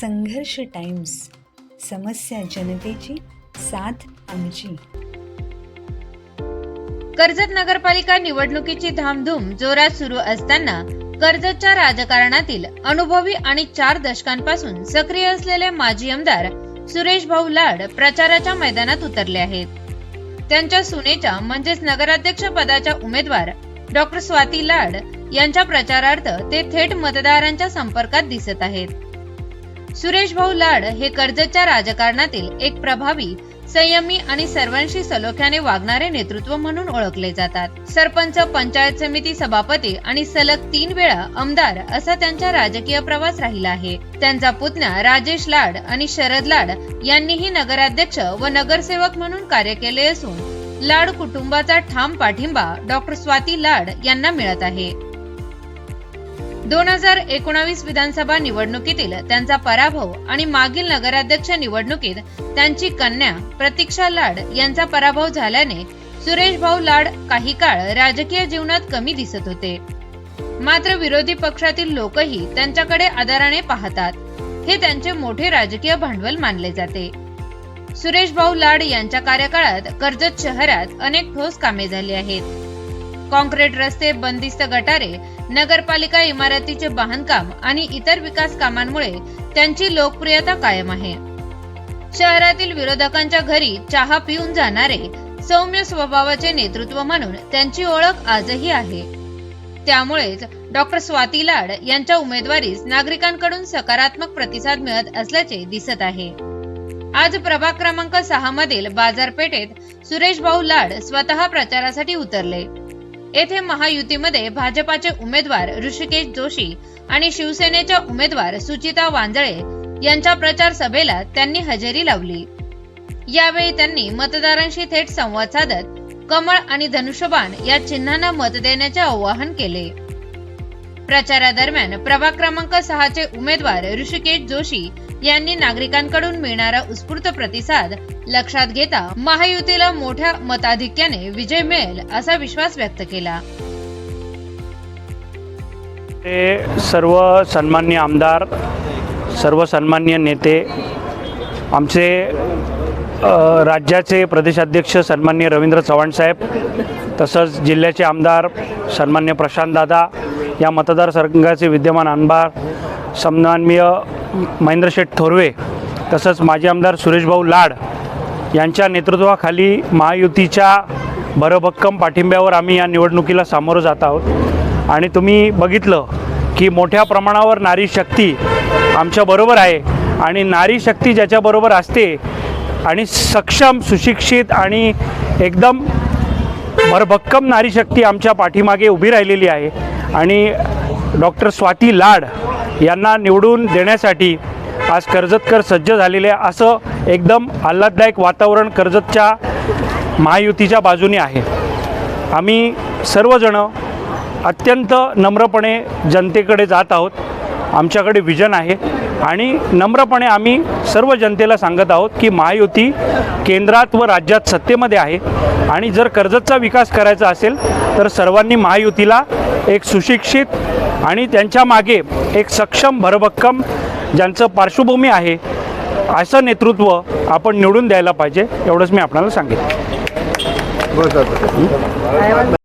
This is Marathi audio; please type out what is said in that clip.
संघर्ष टाइम्स समस्या जनतेची साथ आमची. कर्जत नगरपालिका निवडणुकीची धामधूम जोरात सुरू असताना कर्जतच्या राजकारणातील अनुभवी आणि चार दशकांपासून सक्रिय असलेले माजी आमदार सुरेश भाऊ लाड प्रचाराच्या मैदानात उतरले आहेत. त्यांच्या सुनेच्या म्हणजेच नगराध्यक्ष पदाच्या उमेदवार डॉक्टर स्वाती लाड यांच्या प्रचारार्थ ते थेट मतदारांच्या संपर्कात दिसत आहेत. सुरेश भाऊ लाड हे कर्जतच्या राजकारणातील एक प्रभावी संयमी आणि सर्वांशी सलोख्याने वागणारे नेतृत्व म्हणून ओळखले जातात. सरपंच पंचायत समिती सभापती आणि सलग तीन वेळा आमदार असा त्यांचा राजकीय प्रवास राहिला आहे. त्यांचा पुतण्या राजेश लाड आणि शरद लाड यांनीही नगराध्यक्ष व नगरसेवक म्हणून कार्य केले असून लाड कुटुंबाचा ठाम पाठिंबा डॉक्टर स्वाती लाड यांना मिळत आहे. दोन हजार एकोणावीस विधानसभा निवडणुकीतील त्यांचा पराभव आणि मागील नगराध्यक्ष निवडणुकीत त्यांची कन्या प्रतीक्षा लाड यांचा पराभव झाल्याने सुरेश भाऊ लाड काही काळ राजकीय जीवनात कमी दिसत होते. मात्र विरोधी पक्षातील लोकही त्यांच्याकडे आदराने पाहतात. हे त्यांचे मोठे राजकीय भांडवल मानले जाते. सुरेश भाऊ लाड यांच्या कार्यकाळात कर्जत शहरात अनेक ठोस कामे झाली आहेत. कॉन्क्रीट रस्ते बंदिस्त गटारे नगरपालिका इमारतीचे बांधकाम आणि इतर विकास कामांमुळे त्यांची लोकप्रियता कायम आहे. शहरातील विरोधकांच्या घरी चहा पिऊन जाणारे सौम्य स्वभावाचे नेतृत्व म्हणून त्यांची ओळख आजही आहे. त्यामुळेच डॉक्टर स्वाती लाड यांच्या उमेदवारीस नागरिकांकडून सकारात्मक प्रतिसाद मिळत असल्याचे दिसत आहे. आज प्रभाग क्रमांक सहा मधील बाजारपेठेत सुरेश भाऊ लाड स्वतः प्रचारासाठी उतरले. येथे महायुतीमध्ये भाजपाचे उमेदवार ऋषिकेश जोशी आणि शिवसेनेच्या उमेदवार सुचिता वांजळे यांच्या प्रचार सभेला त्यांनी हजेरी लावली. यावेळी त्यांनी मतदारांशी थेट संवाद साधत कमळ आणि धनुष्यबाण या चिन्हांना मत देण्याचे आवाहन केले. प्रचारादरम्यान प्रभाग क्रमांक सहाचे उमेदवार ऋषिकेश जोशी यांनी नागरिकांकडून मिळणारा उत्स्फूर्त प्रतिसाद लक्षात घेता महायुतीला मोठ्या मताधिक्याने विजय मिळेल असा विश्वास व्यक्त केला. ते सर्व सन्मान्य आमदार सर्व सन्मान्य नेते आमचे राज्याचे प्रदेशाध्यक्ष सन्मान्य रवींद्र चव्हाण साहेब तसंच जिल्ह्याचे आमदार सन्मान्य प्रशांतदादा या मतदारसंघाचे विद्यमान आमदार सन्मान्य महेंद्र शेठ थोरवे तसंच माजी आमदार सुरेशभाऊ लाड यांच्या नेतृत्वाखाली महायुतीच्या भरभक्कम पाठिंब्यावर आम्ही या निवडणुकीला सामोरं जात आहोत. आणि तुम्ही बघितलं की मोठ्या प्रमाणावर नारी शक्ती आमच्याबरोबर आहे आणि नारी शक्ती ज्याच्याबरोबर असते आणि सक्षम सुशिक्षित आणि एकदम भरभक्कम नारी शक्ती आमच्या पाठीमागे उभी राहिलेली आहे. आणि डॉक्टर स्वाती लाड यांना निवडून देण्यासाठी आज कर्जतकर सज्ज झालेले आहे. असं एकदम आल्हाददायक वातावरण कर्जतच्या महायुतीच्या बाजूने आहे. आम्ही सर्वजणं अत्यंत नम्रपणे जनतेकडे जात आहोत. आमच्याकडे विजन आहे. आणि नम्रपणे आम्ही सर्व जनतेला सांगत आहोत की महायुती केंद्रात व राज्यात सत्तेमध्ये आहे. आणि जर कर्जतचा विकास करायचा असेल तर सर्वांनी महायुतीला एक सुशिक्षित आणि त्यांच्या मागे एक सक्षम भरभक्कम ज्यांचं पार्श्वभूमी आहे असं नेतृत्व आपण निवडून द्यायला पाहिजे एवढंच मी आपल्याला सांगेन.